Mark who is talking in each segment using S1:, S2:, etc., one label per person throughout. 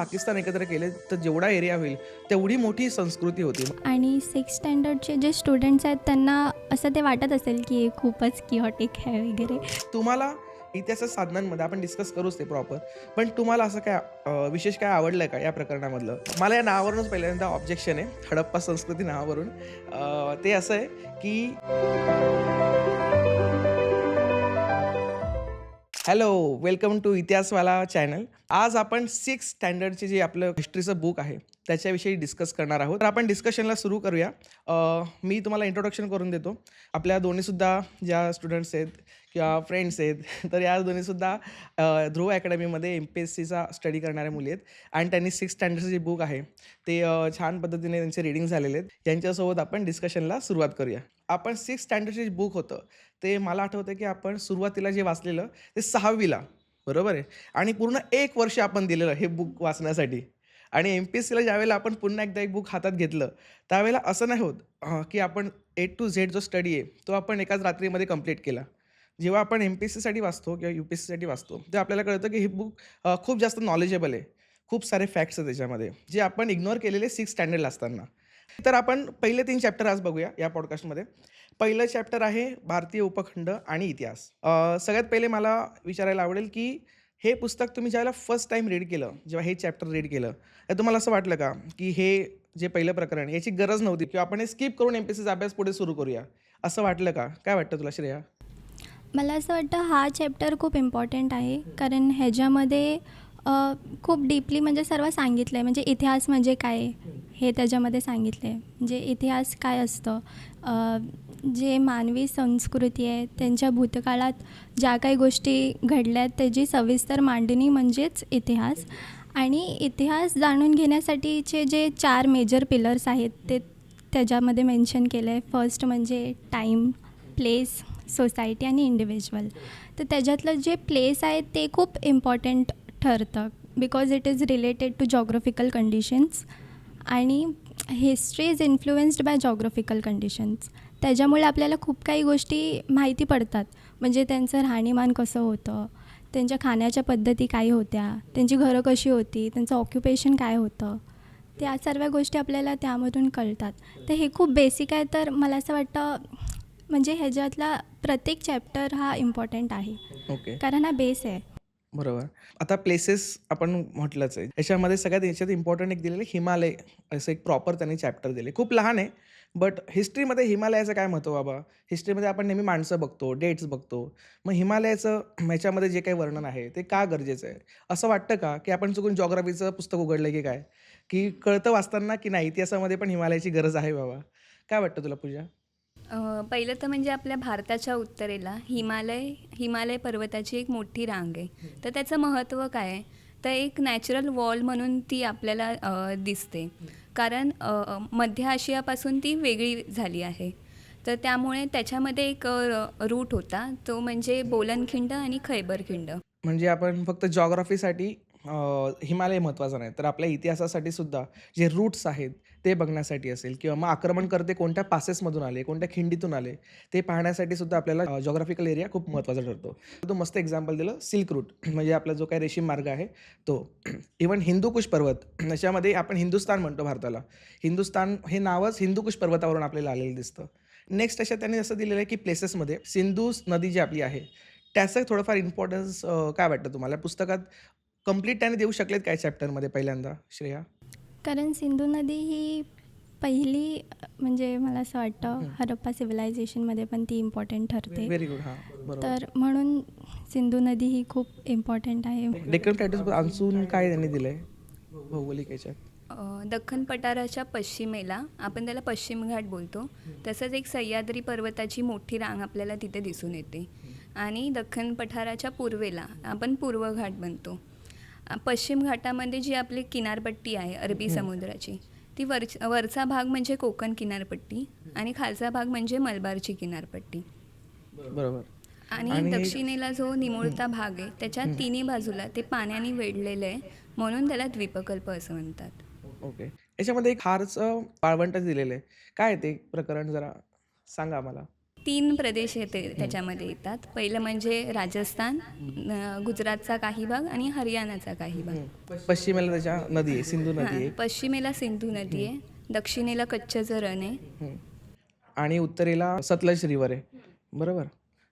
S1: पाकिस्तान एकत्र केले तर जेवढा एरिया होईल तेवढी मोठी संस्कृती होती.
S2: आणि सिक्स स्टँडर्डचे जे स्टुडंट्स आहेत त्यांना असं ते वाटत असेल की खूपच किऑटिक आहे वगैरे.
S1: तुम्हाला इतिहासाच्या साधनांमध्ये आपण डिस्कस करूच ते प्रॉपर पण तुम्हाला असं काय विशेष काय आवडलं का या प्रकरणामधलं? मला या नावावरूनच पहिल्यांदा ऑब्जेक्शन आहे हडप्पा संस्कृती नावावरून. ते असं आहे की hello welcome to Itihaswala channel आज आपण सिक्स स्टँडर्डचे जे आपलं हिस्ट्रीचं बुक आहे त्याच्याविषयी डिस्कस करणार आहोत. तर आपण डिस्कशनला सुरू करूया. मी तुम्हाला इंट्रोडक्शन करून देतो. आपल्या दोन्हीसुद्धा ज्या स्टुडंट्स आहेत किंवा फ्रेंड्स आहेत तर या दोन्हीसुद्धा ध्रुव अकॅडमीमध्ये एम पी एस सीचा स्टडी करणाऱ्या मुली आहेत. आणि त्यांनी सिक्स स्टँडर्डचं जे बुक आहे ते छान पद्धतीने त्यांचे रिडिंग झालेले आहेत. यांच्यासोबत आपण डिस्कशनला सुरुवात करूया. आपण सिक्स स्टँडर्डचे जे बुक होतं ते मला आठवतं की आपण सुरुवातीला जे वाचलेलं ते सहावीला. बरोबर आहे? आणि पूर्ण एक वर्ष आपण दिलेलं हे बुक वाचण्यासाठी. आणि एम पी एस सीला ज्यावेळेला आपण पुन्हा एकदा एक बुक हातात घेतलं त्यावेळेला असं नाही होत की आपण ए टू झेड जो स्टडी आहे तो आपण एकाच रात्रीमध्ये कंप्लीट केला. जेव्हा आपण एम पी एस सीसाठी वाचतो किंवा यू पी एस सीसाठी वाचतो तेव्हा आपल्याला कळतं की हे बुक खूप जास्त नॉलेजेबल आहे. खूप सारे फॅक्ट्स आहेत त्याच्यामध्ये जे आपण इग्नोर केलेले सिक्स स्टँडर्डला असताना. तर आपण पहिले तीन चॅप्टर आज बघूया या पॉडकास्टमध्ये पहिलं चॅप्टर आहे भारतीय उपखंड आणि इतिहास. सगळ्यात पहिले मला विचारायला आवडेल की हे पुस्तक तुम्ही ज्यावेळेला फर्स्ट टाईम रीड केलं जेव्हा हे चॅप्टर रीड केलं तर तुम्हाला असं वाटलं का की हे जे पहिलं प्रकरण आहे, याची गरज नव्हती? किंवा आपण हे स्किप करून एम पी सीचा अभ्यास पुढे सुरू करूया. असं वाटलं का? काय वाटतं तुला श्रेया?
S2: मला असं वाटतं हा चॅप्टर खूप इम्पॉर्टंट आहे. कारण ह्याच्यामध्ये खूप डीपली म्हणजे सर्व सांगितलं आहे म्हणजे इतिहास म्हणजे काय हे त्याच्यामध्ये सांगितलं आहे म्हणजे इतिहास काय असतं? जे मानवी संस्कृती आहे त्यांच्या भूतकाळात ज्या काही गोष्टी घडल्या आहेत त्याची सविस्तर मांडणी म्हणजेच इतिहास. आणि इतिहास जाणून घेण्यासाठीचे जे चार मेजर पिलर्स आहेत ते त्याच्यामध्ये मेन्शन केलं आहे फर्स्ट म्हणजे टाईम प्लेस सोसायटी आणि इंडिव्हिज्युअल तर त्याच्यातलं जे प्लेस आहे ते खूप इम्पॉर्टंट ठरतं. Because it is related to geographical conditions आणि history is influenced by geographical conditions त्याच्यामुळे आपल्याला खूप काही गोष्टी माहिती पडतात. म्हणजे त्यांचं राहणीमान कसं होतं त्यांच्या खाण्याच्या पद्धती काय होत्या त्यांची घरं कशी होती त्यांचं ऑक्युपेशन काय होतं त्या सर्व गोष्टी आपल्याला त्यामधून कळतात. तर हे खूप बेसिक आहे तर मला असं वाटतं म्हणजे ह्याच्यातला प्रत्येक चॅप्टर हा इम्पॉर्टंट आहे.
S1: ओके
S2: कारण हा बेस आहे.
S1: बरोबर. आता प्लेसेस आपण म्हटलंच आहे. याच्यामध्ये सगळ्यात याच्यात इम्पॉर्टंट एक दिलेलं हिमालय असं एक प्रॉपर त्यांनी चॅप्टर दिले. खूप लहान आहे बट हिस्ट्रीमध्ये हिमालयाचं काय महत्त्व बाबा? हिस्ट्रीमध्ये आपण नेहमी माणसं बघतो डेट्स बघतो. मग हिमालयाचं ह्याच्यामध्ये जे काही वर्णन आहे ते का गरजेचं आहे? असं वाटतं का? की आपण चुकून जॉग्रफीचं पुस्तक उघडलं की काय? की कळतं वाचताना की नाही इतिहासामध्ये पण हिमालयाची गरज आहे बाबा. काय वाटतं तुला पूजा?
S3: पहिलं तर म्हणजे आपल्या भारताच्या उत्तरेला हिमालय हिमालय पर्वताची एक मोठी रांग आहे. तर त्याचं महत्त्व काय आहे? तर एक नॅचरल वॉल म्हणून ती आपल्याला दिसते. कारण मध्य आशियापासून ती वेगळी झाली आहे. तर त्यामुळे त्याच्यामध्ये एक रूट होता तो म्हणजे बोलनखिंड आणि खैबर खिंड
S1: म्हणजे आपण फक्त जॉग्रफीसाठी हिमालय महत्त्वाचं नाही. तर आपल्या इतिहासासाठी सुद्धा जे रूट्स आहेत ते बघण्यासाठी असेल किंवा मग आक्रमणकर्ते कोणत्या पासेसमधून आले कोणत्या खिंडीतून आले ते पाहण्यासाठी सुद्धा आपल्याला जॉग्राफिकल एरिया खूप महत्त्वाचा ठरतो. तो मस्त एक्झाम्पल दिलं सिल्क रूट म्हणजे आपला जो काही रेशीम मार्ग आहे तो. इवन हिंदुकुश पर्वत याच्यामध्ये आपण हिंदुस्तान म्हणतो भारताला. हिंदुस्तान हे नावच हिंदुकुश पर्वतावरून आपल्याला आलेलं दिसतं. नेक्स्ट अशा त्यांनी असं दिलेलं आहे की प्लेसेसमध्ये सिंधू नदी जी आपली आहे त्याचं थोडंफार इम्पॉर्टन्स काय वाटतं तुम्हाला? पुस्तकात कंप्लीट त्याने देऊ शकलेत काय चॅप्टरमध्ये पहिल्यांदा श्रेया?
S2: कारण सिंधू नदी ही पहिली म्हणजे मला असं वाटतं. हरप्पा सिव्हिलायझेशनमध्ये पण ती इम्पॉर्टंट ठरते.
S1: व्हेरी गुड हां बरोबर.
S2: तर म्हणून सिंधू नदी ही खूप इम्पॉर्टंट आहे.
S1: डेक्कन टायटल्स काय त्यांनी दिलंय भौगोलिक याच्यात?
S3: अ, दख्खन पठाराच्या पश्चिमेला आपण त्याला पश्चिम घाट बोलतो. तसंच एक सह्याद्री पर्वताची मोठी रांग आपल्याला तिथे दिसून येते. आणि दख्खन पठाराच्या पूर्वेला आपण पूर्व घाट बनतो. पश्चिम घाटामध्ये जी आपली किनारपट्टी आहे अरबी समुद्राची ती वर वरचा भाग म्हणजे कोकण किनारपट्टी आणि खालचा भाग म्हणजे मलबारची किनारपट्टी.
S1: बरोबर.
S3: आणि दक्षिणेला जो निमुळता भाग आहे त्याच्या तिन्ही बाजूला ते पाण्याने वेढलेलं आहे म्हणून त्याला द्वीपकल्प असं म्हणतात.
S1: ओके. याच्यामध्ये एक हारचं वाळवंट दिलेलं आहे. काय ते प्रकरण जरा सांगा आम्हाला.
S3: तीन प्रदेश येते त्याच्यामध्ये येतात. पहिलं म्हणजे राजस्थान गुजरातचा काही भाग आणि हरियाणाचा काही भाग.
S1: पश्चिमेला त्याच्या नदी आहे सिंधू नदी आहे.
S3: पश्चिमेला सिंधू नदी आहे. दक्षिणेला कच्छचं रण आहे.
S1: आणि उत्तरेला सतलज रिवर आहे. बरोबर?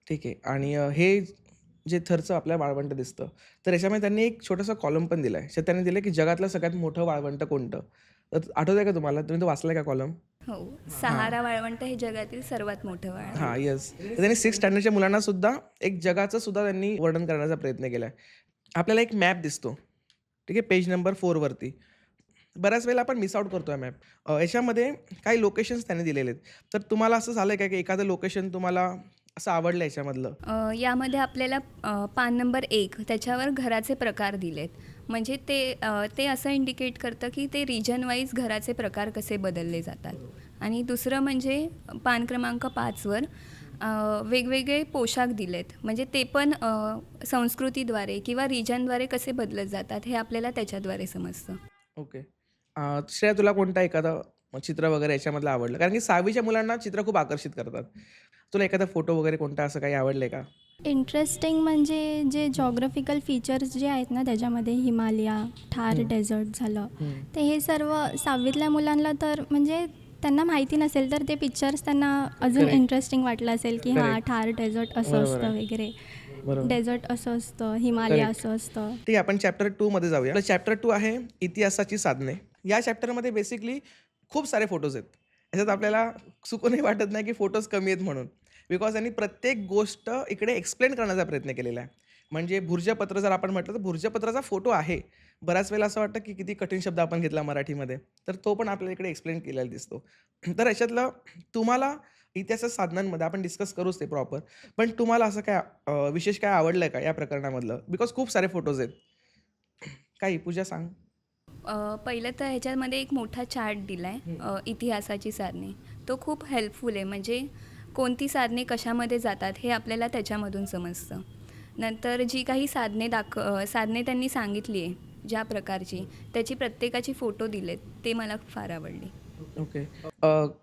S1: ठीक आहे. आणि हे जे थरचं आपल्या वाळवंट दिसतं तर याच्यामध्ये त्यांनी एक छोटासा कॉलम पण दिला आहे त्यांनी दिलं की जगातलं सगळ्यात मोठं वाळवंट कोणतं? तर आठवत आहे का तुम्हाला? तुम्ही तो वाचलाय का कॉलम
S3: हो. सहारा वाळवंट हे जगातील सर्वात मोठं वाळवंट
S1: हां येस त्यांनी सिक्स स्टँडर्डच्या मुलांना सुद्धा एक जगाचं सुद्धा त्यांनी वर्णन करण्याचा प्रयत्न केला आपल्याला एक मॅप दिसतो. ठीक आहे? पेज नंबर फोरवरती बऱ्याच वेळेला आपण मिस आउट करतो आहे मॅप याच्यामध्ये काही लोकेशन्स त्यांनी दिलेले आहेत. तर तुम्हाला असं झालं आहे का की एखादं लोकेशन तुम्हाला असं आवडलं याच्यामधलं?
S3: यामध्ये आपल्याला पान नंबर एक त्याच्यावर घराचे प्रकार दिलेत. म्हणजे ते ते असं इंडिकेट करतं की ते रिजन वाईज घराचे प्रकार कसे बदलले जातात. आणि दुसरं म्हणजे पान क्रमांक पाचवर वेगवेगळे पोशाख दिलेत. म्हणजे ते पण संस्कृतीद्वारे किंवा रिजनद्वारे कसे बदलत जातात हे आपल्याला त्याच्याद्वारे समजतं.
S1: ओके. श्रेया तुला कोणता एखादं चित्र वगैरे याच्यामधलं आवडलं? कारण की सहावीच्या मुलांना चित्र खूप आकर्षित करतात. तुला एखादा फोटो वगैरे कोणता असं काही आवडलंय का?
S2: इंटरेस्टिंग म्हणजे जे जॉग्रफिकल फीचर्स जे आहेत ना त्याच्यामध्ये हिमालया थार डेझर्ट झालं. ते हे सर्व सहावीतल्या मुलांना तर म्हणजे त्यांना माहिती नसेल तर ते पिक्चर्स त्यांना अजून
S1: Correct.
S2: इंटरेस्टिंग वाटलं असेल की हां
S1: Correct.
S2: थार डेझर्ट असं
S1: बरोबर
S2: असतं
S1: आहे.
S2: वगैरे.
S1: बरोबर.
S2: डेझर्ट असं असतं हिमालया
S1: Correct.
S2: असं असतं.
S1: ठीक आहे आपण चॅप्टर टू मध्ये जाऊया. चॅप्टर टू आहे इतिहासाची साधने. या चॅप्टरमध्ये बेसिकली खूप सारे फोटोज आहेत. याच्यात आपल्याला चुकूनही वाटत नाही की फोटोज कमी आहेत म्हणून. बिकॉज त्यांनी प्रत्येक गोष्ट इकडे एक्सप्लेन करण्याचा प्रयत्न केलेला आहे. म्हणजे भुर्जपत्र जर आपण म्हटलं तर भुर्जपत्राचा फोटो आहे. बऱ्याच वेळेला असं वाटतं की किती कठीण शब्द आपण घेतला मराठीमध्ये. तर तो पण आपल्याला इकडे एक्सप्लेन केलेला दिसतो. तर याच्यातलं तुम्हाला इतिहासाच्या साधनांमध्ये आपण डिस्कस करूच ते प्रॉपर पण तुम्हाला असं काय विशेष काय आवडलं आहे का या प्रकरणामधलं? बिकॉज खूप सारे फोटोज आहेत. काही पूजा सांग.
S3: पहिलं तर ह्याच्यामध्ये एक मोठा चार्ट दिला आहे इतिहासाची साधने. तो खूप हेल्पफुल आहे. म्हणजे कोणती साधने कशामध्ये जातात हे आपल्याला त्याच्यामधून समजतं. नंतर जी काही साधने दाख साधने त्यांनी सांगितली आहे ज्या प्रकारची त्याची प्रत्येकाची फोटो दिलेत ते मला फार आवडली.
S1: ओके.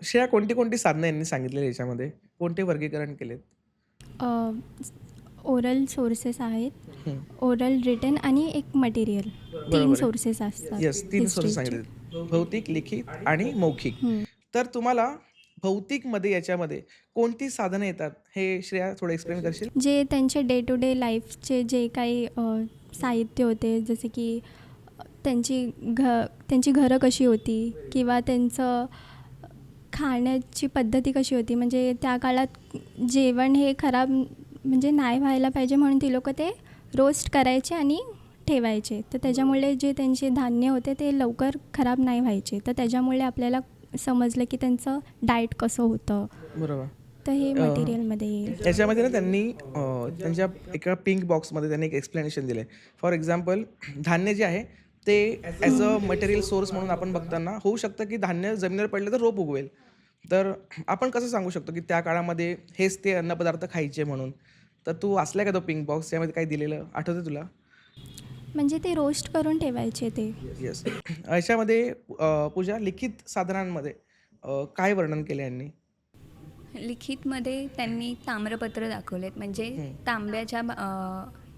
S1: श्रेया कोणती कोणती साधनं यांनी सांगितलेली याच्यामध्ये? कोणते वर्गीकरण केलेत?
S2: ओरल सोर्सेस आहेत. ओरल रिटन आणि एक मटेरियल तीन. सोर्सेस असतात
S1: येस तीन सोर्स. सांगितले भौतिक लिखित आणि मौखिक
S2: हम्म.
S1: तर तुम्हाला भौतिकमध्ये याच्यामध्ये कोणती साधनं येतात हे श्रेया थोडं एक्सप्लेन करशील
S2: जे त्यांचे डे टू डे लाईफचे जे काही अ, साहित्य होते जसे की अ, त्यांची घ त्यांची घरं कशी होती किंवा त्यांचं खाण्याची पद्धती कशी होती म्हणजे त्या काळात जेवण हे खराब म्हणजे नाही व्हायला पाहिजे म्हणून ती लोकं ते रोस्ट करायचे आणि ठेवायचे. तर त्याच्यामुळे जे त्यांचे धान्य होते ते लवकर खराब नाही व्हायचे. तर त्याच्यामुळे आपल्याला समजलं की त्यांचं डाएट कसं होतं.
S1: बरोबर.
S2: तर हे मटेरियलमध्ये येईल.
S1: याच्यामध्ये ना त्यांनी त्यांच्या एका पिंक बॉक्समध्ये त्यांनी एक एक्सप्लेनेशन दिलं आहे फॉर एक्झाम्पल धान्य जे आहे ते ॲज अ मटेरियल सोर्स म्हणून आपण बघताना होऊ शकतं की धान्य जमिनीवर पडलं तर रोप उगवेल. तर आपण कसं सांगू शकतो की त्या काळामध्ये हेच ते अन्नपदार्थ खायचे म्हणून? तर तू वाचलाय का तो पिंक बॉक्स यामध्ये काय दिलेलं आठवतं तुला?
S2: म्हणजे ते रोस्ट करून ठेवायचे ते.
S1: येस याच्यामध्ये पूजा लिखित साधनांमध्ये काय वर्णन केलं यांनी?
S3: लिखितमध्ये त्यांनी ताम्रपत्र दाखवलेत. म्हणजे. तांब्याच्या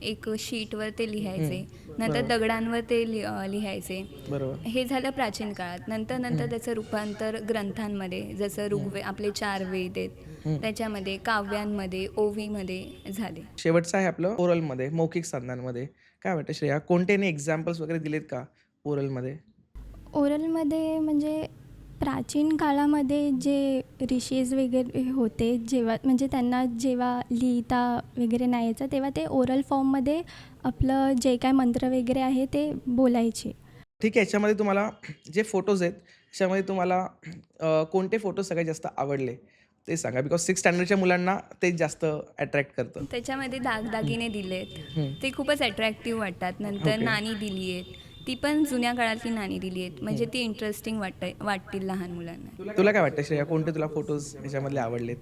S3: एक शीटवर ते लिहायचे नंतर. दगडांवर ते लि लिहायचे.
S1: बरोबर.
S3: हे झालं प्राचीन काळात. नंतर नंतर. त्याचं रूपांतर ग्रंथांमध्ये जसं ऋग्वे आपले चार वेद आहेत. त्याच्यामध्ये काव्यांमध्ये ओवीमध्ये झाले.
S1: शेवटचं आहे आपलं ओरलमध्ये मौखिक साधनांमध्ये. काय वाटतं श्रेया? कोणते एक्झाम्पल्स वगैरे दिलेत का ओरलमध्ये?
S2: ओरलमध्ये म्हणजे प्राचीन काळामध्ये जे ऋषीज वगैरे होते जेव्हा म्हणजे त्यांना जेव्हा लिहिता वगैरे नाही यायचं तेव्हा ते ओरल फॉर्ममध्ये आपलं जे काय मंत्र वगैरे आहे ते बोलायचे.
S1: ठीक आहे याच्यामध्ये तुम्हाला जे फोटोज आहेत त्याच्यामध्ये तुम्हाला अं, कोणते फोटो सगळ्यात जास्त आवडले ते सांगा बिकॉज सिक्स स्टँडर्डच्या मुलांना तेच जास्त अट्रॅक्ट करतं.
S3: त्याच्यामध्ये दागदागिने दिलेत. ते खूपच अट्रॅक्टिव्ह वाटतात. नंतर. नाणी दिली आहेत ती पण जुन्या काळातली नाणी दिली आहेत. म्हणजे ती इंटरेस्टिंग वाटत वाटतील लहान मुलांना.
S1: तुला काय वाटतं श्रेया कोणते तुला फोटोज याच्यामधले आवडलेत?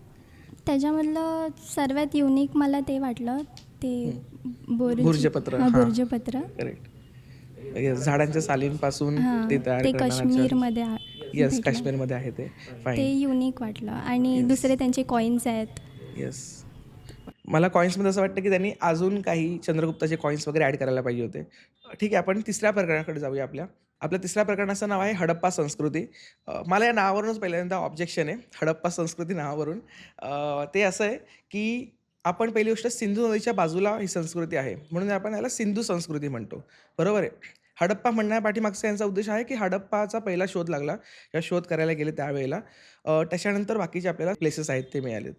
S2: त्याच्यामधलं सर्वात युनिक मला ते वाटलं ते बुर्ज
S1: भुर्जपत्र,
S2: हां. भुर्जपत्र
S1: करेक्ट झाडांच्या सालींपासून
S2: हां
S1: ते तयार
S2: ते
S1: करणारा
S2: काश्मीरमध्ये आ-
S1: येस
S2: भेटलं.
S1: काश्मीरमध्ये आहे ते.
S2: ते
S1: फाईन
S2: युनिक वाटलं. आणि. दुसरे त्यांचे कॉईन्स आहेत.
S1: येस मला कॉईन्समध्ये असं वाटतं की त्यांनी अजून काही चंद्रगुप्ताचे कॉईन्स वगैरे ॲड करायला पाहिजे होते. ठीक आहे आपण तिसऱ्या प्रकरणाकडे जाऊया आपल्या. आपल्या तिसऱ्या प्रकरणाचं नाव आहे हडप्पा संस्कृती. मला या नावावरूनच पहिल्यांदा ऑब्जेक्शन आहे हडप्पा संस्कृती नावावरून. ते असं आहे की आपण पहिली गोष्ट सिंधू नदीच्या बाजूला ही संस्कृती आहे. म्हणून आपण याला सिंधू संस्कृती म्हणतो. बरोबर आहे? हडप्पा म्हणण्यापाठीमागचा यांचा उद्देश आहे की हडप्पाचा पहिला शोध लागला. या शोध करायला गेले त्यावेळेला. त्याच्यानंतर बाकीचे आपल्याला प्लेसेस आहेत ते मिळालेत.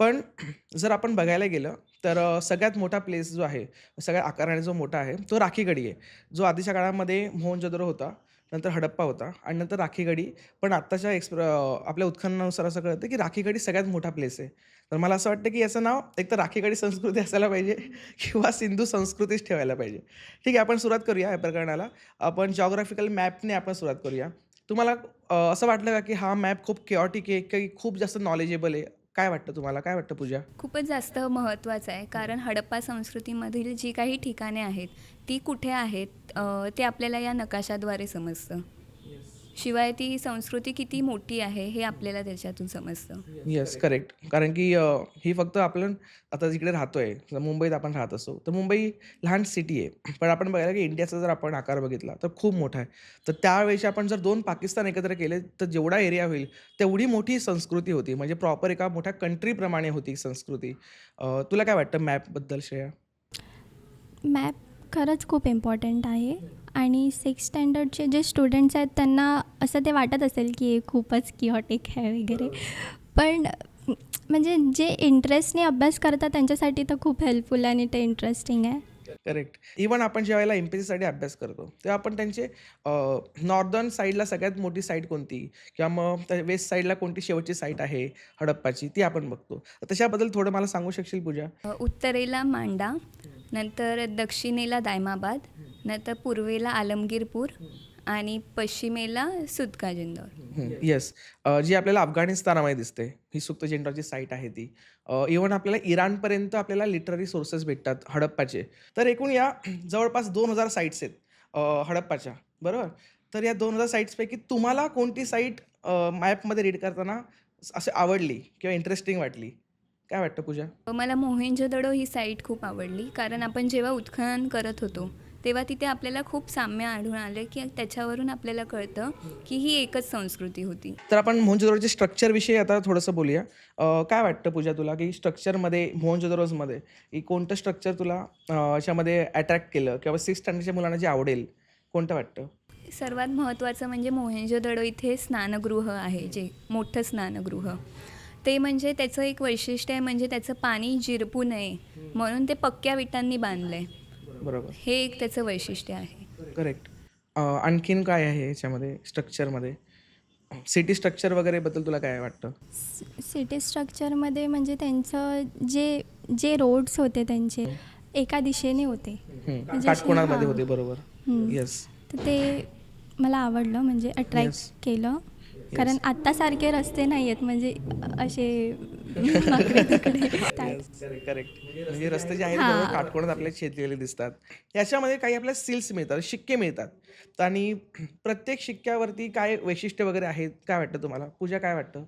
S1: पण जर आपण बघायला गेलं तर सगळ्यात मोठा प्लेस जो आहे सगळ्या आकाराने जो मोठा आहे तो राखीगडी आहे. जो आधीच्या काळामध्ये मोहनजोदरो होता. नंतर हडप्पा होता आणि नंतर राखीगडी. पण आत्ताच्या एक्सप्र आपल्या उत्खननानुसार असं कळतं की राखीगडी सगळ्यात मोठा प्लेस आहे. तर मला असं वाटतं की याचं नाव एक तर राखीगडी संस्कृती असायला पाहिजे किंवा सिंधू संस्कृतीच ठेवायला पाहिजे. ठीक आहे आपण सुरुवात करूया या प्रकरणाला. आपण जॉग्राफिकल मॅपने आपण सुरुवात करूया. तुम्हाला असं वाटलं का की हा मॅप खूप केऑटिक आहे की खूप जास्त नॉलेजेबल आहे? काय वाटतं तुम्हाला? काय वाटतं पूजा?
S3: खूपच जास्त महत्त्वाचं आहे. कारण हडप्पा संस्कृतीमधील जी काही ठिकाणे आहेत ती कुठे आहेत ते आपल्याला या नकाशाद्वारे समजतं. शिवाय ती संस्कृती किती मोठी आहे हे आपल्याला त्याच्यातून समजतं.
S1: येस करेक्ट कारण की अ, ही फक्त आपण आता जिकडे राहतोय समजा मुंबईत आपण राहत असो तर मुंबई लहान सिटी आहे. पण आपण बघायला की इंडियाचा जर आपण आकार बघितला तर खूप मोठा आहे. तर त्यावेळेस आपण जर दोन पाकिस्तान एकत्र केले तर जेवढा एरिया होईल तेवढी मोठी संस्कृती होती. म्हणजे प्रॉपर एका मोठ्या कंट्रीप्रमाणे होती संस्कृती. अ, तुला काय वाटतं मॅपबद्दल श्रेया?
S2: मॅप खरंच खूप इम्पॉर्टंट आहे. आणि सिक्स स्टँडर्डचे जे स्टुडंट्स आहेत त्यांना असं ते वाटत असेल की हे खूपच किऑटिक आहे वगैरे. पण म्हणजे जे इंटरेस्टने अभ्यास करतात त्यांच्यासाठी तर खूप हेल्पफुल आणि ते इंटरेस्टिंग आहे.
S1: करेक्ट इवन आपण ज्या वेळेला एम पी सीसाठी अभ्यास करतो तेव्हा आपण त्यांचे नॉर्दर्न साईडला सगळ्यात मोठी साईट कोणती? किंवा मग त्या वेस्ट साईडला कोणती शेवटची साईट आहे? हडप्पाची ती आपण बघतो. तर त्याच्याबद्दल थोडं मला सांगू शकशील पूजा?
S3: उत्तरेला मांडा नंतर दक्षिणेला दायमाबाद नंतर पूर्वेला आलमगीरपूर आणि पश्चिमेला सुदकाजिंदौर
S1: येस जी आपल्याला अफगाणिस्तानामध्ये दिसते ही सुक्त जेंडॉरची साईट आहे ती. इवन आपल्याला इराणपर्यंत आपल्याला लिटररी सोर्सेस भेटतात हडप्पाचे. तर एकूण या जवळपास दोन हजार साईट्स आहेत अ, हडप्पाच्या. बरोबर? तर या दोन हजार साईट्सपैकी तुम्हाला कोणती साईट मॅपमध्ये रीड करताना असे आवडली किंवा इंटरेस्टिंग वाटली? काय वाटतं पूजा?
S3: मला मोहेंजोदडो ही साईट खूप आवडली कारण आपण जेव्हा उत्खनन करत होतो तेव्हा तिथे आपल्याला खूप साम्य आढळून आलं की त्याच्यावरून आपल्याला कळतं की ही एकच संस्कृती होती.
S1: तर आपण मोहनजोदरोच्या स्ट्रक्चरविषयी आता थोडंसं बोलूया. काय वाटतं पूजा तुला की स्ट्रक्चरमध्ये मोहनजोदरोजमध्ये की कोणतं स्ट्रक्चर तुला याच्यामध्ये अट्रॅक्ट केलं किंवा सिक्स स्टँडर्डच्या मुलांना जे आवडेल कोणतं वाटतं?
S3: सर्वात महत्त्वाचं म्हणजे मोहेंजोदडो इथे स्नानगृह आहे जे मोठं स्नानगृह. ते म्हणजे त्याचं एक वैशिष्ट्य आहे म्हणजे त्याचं पाणी जिरपू नये. म्हणून ते पक्क्या विटांनी बांधलं आहे
S1: बरोबर.
S3: हे एक त्याचं वैशिष्ट्य आहे.
S1: करेक्ट आणखीन काय आहे याच्यामध्ये स्ट्रक्चरमध्ये सिटी स्ट्रक्चर वगैरे बद्दल तुला काय वाटतं?
S2: सिटी स्ट्रक्चरमध्ये म्हणजे त्यांचं जे जे रोड्स होते त्यांचे एका दिशेने होते. म्हणजे
S1: काटकोणामध्ये
S2: हां.
S1: होते बरोबर.
S2: हम्म.
S1: येस
S2: तर ते मला आवडलं म्हणजे अट्रॅक्ट
S1: Yes.
S2: केलं. कारण आत्तासारखे रस्ते नाही आहेत म्हणजे असे
S1: करेक्ट म्हणजे रस्ते जे आहेत काटकोणात आपल्याला छेदलेले दिसतात. याच्यामध्ये काही आपल्याला सील्स मिळतात शिक्के मिळतात. आणि प्रत्येक शिक्क्यावरती काय वैशिष्ट्य वगैरे आहेत काय वाटतं तुम्हाला? पूजा काय वाटतं?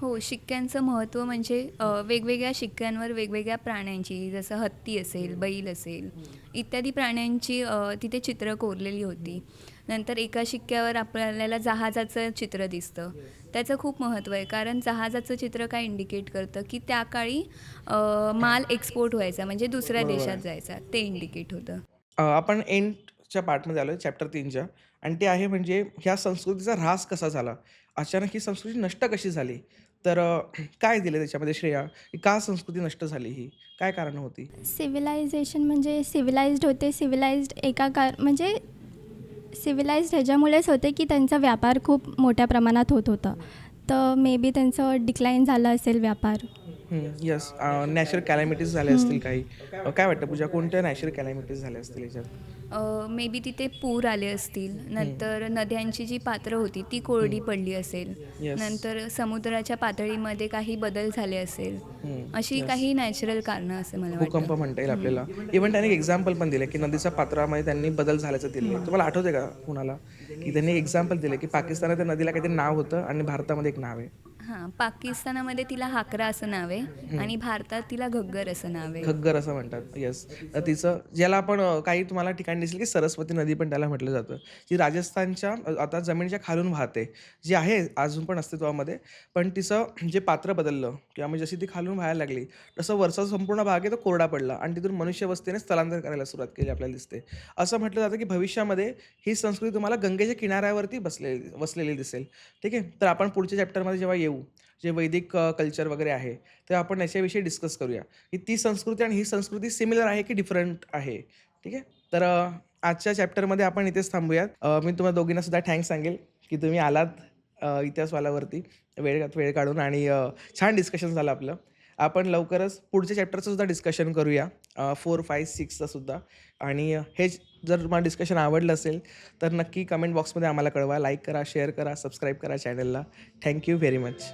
S3: हो शिक्क्यांचं महत्त्व म्हणजे वेगवेगळ्या शिक्क्यांवर वेगवेगळ्या प्राण्यांची जसं हत्ती असेल बैल असेल इत्यादी प्राण्यांची तिथे चित्र कोरलेली होती. नंतर एका शिक्क्यावर आपल्याला जहाजाचं चित्र दिसतं. त्याचं खूप महत्त्व आहे. कारण जहाजाचं चित्र काय इंडिकेट करतं की त्या काळी माल एक्सपोर्ट व्हायचा. म्हणजे दुसऱ्या देशात जायचा. ते इंडिकेट होतं.
S1: आपण एंडच्या पार्टमध्ये आलो चॅप्टर तीनच्या. आणि ते आहे म्हणजे ह्या संस्कृतीचा ऱ्हास कसा झाला? अचानक ही संस्कृती नष्ट कशी झाली? तर काय दिलं त्याच्यामध्ये श्रेया? की का संस्कृती नष्ट झाली ही? काय कारण होती?
S2: सिव्हिलायझेशन म्हणजे सिव्हिलाइज्ड होते. सिव्हिलाइज्ड एका कार म्हणजे सिव्हिलाइज ह्याच्यामुळेच होते की त्यांचा व्यापार खूप मोठ्या प्रमाणात होत होता. तर मे बी त्यांचं डिक्लाईन झालं असेल व्यापार.
S1: येस नॅचरल कॅलॅमिटीज झाल्या असतील काही. अ, काय वाटतं पूजा कोणत्या नॅचरल कॅलॅमिटीज झाल्या असतील याच्यात?
S3: मे बी तिथे पूर आले असतील. नंतर नद्यांची जी पात्र होती ती कोरडी पडली असेल.
S1: Yes.
S3: नंतर समुद्राच्या पातळीमध्ये काही बदल झाले असेल. अशी काही नॅचरल कारणं असं मला
S1: भूकंप
S3: वाटतं
S1: म्हणता येईल आपल्याला. इव्हन त्याने एक एक्झाम्पल पण दिले की नदीच्या पात्रामध्ये त्यांनी बदल झाल्याचं दिले तुम्हाला आठवते का कुणाला? की त्यांनी एक्झाम्पल दिले की पाकिस्तानात त्या नदीला काहीतरी नाव होतं आणि भारतामध्ये एक नाव आहे.
S3: हां पाकिस्तानामध्ये तिला हाकरा असं नाव आहे आणि भारतात तिला घग्गर असं नाव आहे.
S1: घग्गर असं म्हणतात येस तिचं ज्याला आपण काही तुम्हाला ठिकाणी दिसेल की सरस्वती नदी पण त्याला म्हटलं जातं. जी राजस्थानच्या आता जमिनीच्या खालून वाहते जी आहे अजून पण अस्तित्वामध्ये पण तिचं जे पात्र बदललं किंवा म्हणजे जशी ती खालून व्हायला लागली तसं वरचा संपूर्ण भाग आहे तो कोरडा पडला आणि तिथून मनुष्यवस्तीने स्थलांतर करायला सुरुवात केली आपल्याला दिसते. असं म्हटलं जातं की भविष्यामध्ये ही संस्कृती तुम्हाला गंगेच्या किनाऱ्यावरती बसलेली वसलेली दिसेल. ठीक आहे? तर आपण पुढच्या चॅप्टरमध्ये जेव्हा येऊ जे वैदिक कल्चर वगैरे आहे तर आपण याच्याविषयी डिस्कस करूया. की ती संस्कृती आणि ही संस्कृती सिमिलर आहे की डिफरंट आहे? ठीक आहे? तर आजच्या चॅप्टरमध्ये आपण इथेच थांबूयात. मी तुम्हाला दोघींना सुद्धा थँक्स सांगेल की तुम्ही आलात इतिहासवालावरती वेळ वेळ काढून आणि छान डिस्कशन झालं आपलं. आपण लवकरच पुढच्या चॅप्टरचं सुद्धा डिस्कशन करूया. फोर फाय सिक्सचं सुद्धा. आणि हे जर तुम्हाला डिस्कशन आवडलं असेल तर नक्की कमेंट बॉक्समध्ये आम्हाला कळवा. लाईक करा शेअर करा सबस्क्राईब करा चॅनलला थँक्यू व्हेरी मच